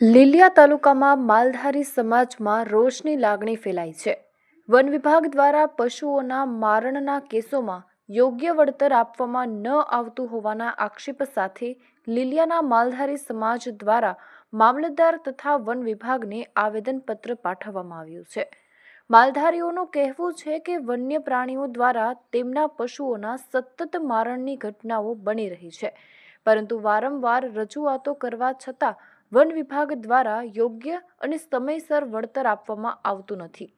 લીલિયા તાલુકામાં માલધારી સમાજમાં રોષની લાગણી ફેલાઈ છે. વન વિભાગ દ્વારા પશુઓના મારણના કેસોમાં યોગ્ય વળતર આપવામાં ન આવતું હોવાના આક્ષેપ સાથે લીલિયાના માલધારી સમાજ દ્વારા મામલતદાર તથા વન વિભાગને આવેદનપત્ર પાઠવવામાં આવ્યું છે. માલધારીઓનું કહેવું છે કે વન્ય પ્રાણીઓ દ્વારા તેમના પશુઓના સતત મારણની ઘટનાઓ બની રહી છે. પરંતુ વારંવાર રજૂઆતો કરવા છતાં વન વિભાગ દ્વારા યોગ્ય અને સમયસર વળતર આપવામાં આવતું નથી,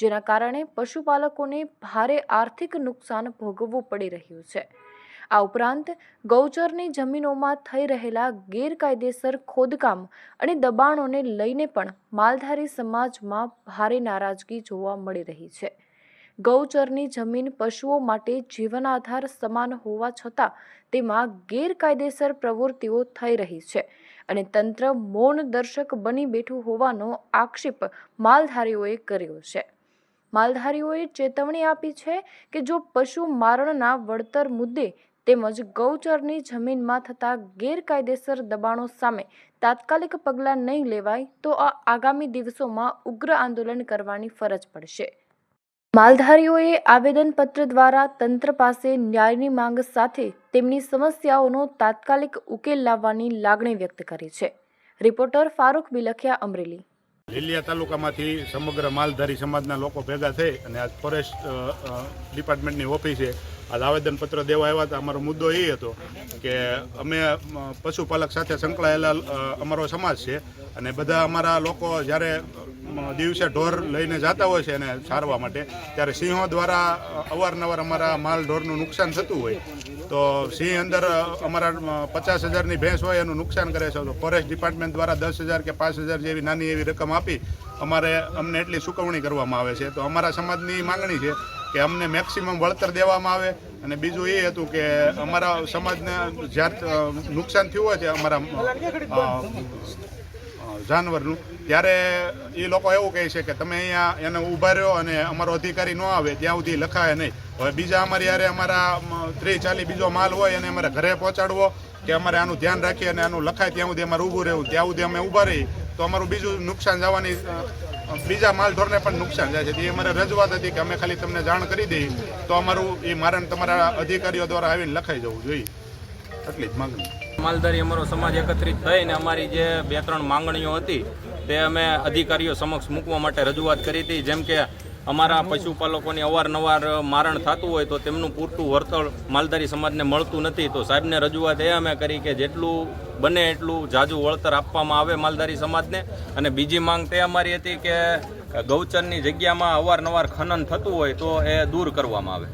જેના કારણે પશુપાલકોને ભારે આર્થિક નુકસાન ભોગવવું પડી રહ્યું છે. આ ઉપરાંત, ગૌચરની જમીનોમાં થઈ રહેલા ગેરકાયદેસર ખોદકામ અને દબાણોને લઈને પણ માલધારી સમાજમાં ભારે નારાજગી જોવા મળી રહી છે. ગૌચરની જમીન પશુઓ માટે જીવનાધાર સમાન હોવા છતાં તેમાં ગેરકાયદેસર પ્રવૃત્તિઓ થઈ રહી છે અને તંત્ર મૌન દર્શક બની બેઠું હોવાનો આક્ષેપ માલધારીઓએ કર્યો છે. માલધારીઓએ ચેતવણી આપી છે કે જો પશુ મારણના વળતર મુદ્દે તેમજ ગૌચરની જમીનમાં થતા ગેરકાયદેસર દબાણો સામે તાત્કાલિક પગલાં નહીં લેવાય તો આ આગામી દિવસોમાં ઉગ્ર આંદોલન કરવાની ફરજ પડશે. માલધારીઓએ આવેદનપત્ર દ્વારા તંત્ર પાસે ન્યાયની માંગ સાથે તેમની સમસ્યાઓનો તાત્કાલિક ઉકેલ લાવવાની લાગણી વ્યક્ત કરી છે. રિપોર્ટર ફારૂક બિલખિયા અમરેલી. લીલિયા તાલુકામાંથી સમગ્ર માલધારી સમાજના લોકો ભેગા થઈ અને આજ ફોરેસ્ટ ડિપાર્ટમેન્ટની ઓફિસે આજ આવેદનપત્ર દેવા આવ્યા હતા. અમારો મુદ્દો એ હતો કે અમે પશુપાલક સાથે સંકળાયેલા અમારો સમાજ છે અને બધા અમારા લોકો જ્યારે દિવસે ઢોર લઈને જતા હોય છે એને સારવા માટે. ત્યારે સિંહો દ્વારા અવારનવાર અમારા માલ ઢોરનું નુકસાન થતું હોય. તો સિંહ અંદર અમારા પચાસ હજારની ભેંસ હોય એનું નુકસાન કરે છે. તો ફોરેસ્ટ ડિપાર્ટમેન્ટ દ્વારા દસ હજાર કે પાંચ હજાર જેવી નાની એવી રકમ આપી અમારે, અમને એટલી ચૂકવણી કરવામાં આવે છે. તો અમારા સમાજની માંગણી છે કે અમને મેક્સિમમ વળતર દેવામાં આવે. અને બીજું એ હતું કે અમારા સમાજને જ્યારે નુકસાન થયું હોય છે, અમારા જાનવરનું. ત્યારે એ લોકો એવું કહે છે કે તમે અહીંયા એને ઊભા રહ્યો અને અમારો અધિકારી ન આવે ત્યાં સુધી લખાય નહીં. હવે બીજા અમારી યારે અમારા ત્રીસ ચાલીસ બીજો માલ હોય અને અમારે ઘરે પહોંચાડવો કે અમારે આનું ધ્યાન રાખીએ અને આનું લખાય ત્યાં સુધી અમારે ઊભું રહેવું. ત્યાં સુધી અમે ઊભા રહી તો અમારું બીજું નુકસાન જવાની બીજા માલ માલઢોરને પણ નુકસાન જાય છે. એ અમારે રજૂઆત હતી કે અમે ખાલી તમને જાણ કરી દઈએ. તો અમારું એ મારણ તમારા અધિકારીઓ દ્વારા આવીને લખાઈ જવું જોઈએ. એટલી જ માંગણી. માલધારી અમારો સમાજ એકત્રિત થઈને અમારી જે બે ત્રણ માંગણીઓ હતી તે અમે અધિકારીઓ સમક્ષ મૂકવા માટે રજૂઆત કરી હતી. જેમ કે અમારા પશુપાલકોની અવારનવાર મારણ થતું હોય તો તેમનું પૂરતું વળતર માલધારી સમાજને મળતું નથી. તો સાહેબને રજૂઆત એ અમે કરી કે જેટલું બને એટલું જાજુ વળતર આપવામાં આવે માલધારી સમાજને. અને બીજી માંગ તે અમારી હતી કે ગૌચરની જગ્યામાં અવારનવાર ખનન થતું હોય તો એ દૂર કરવામાં આવે.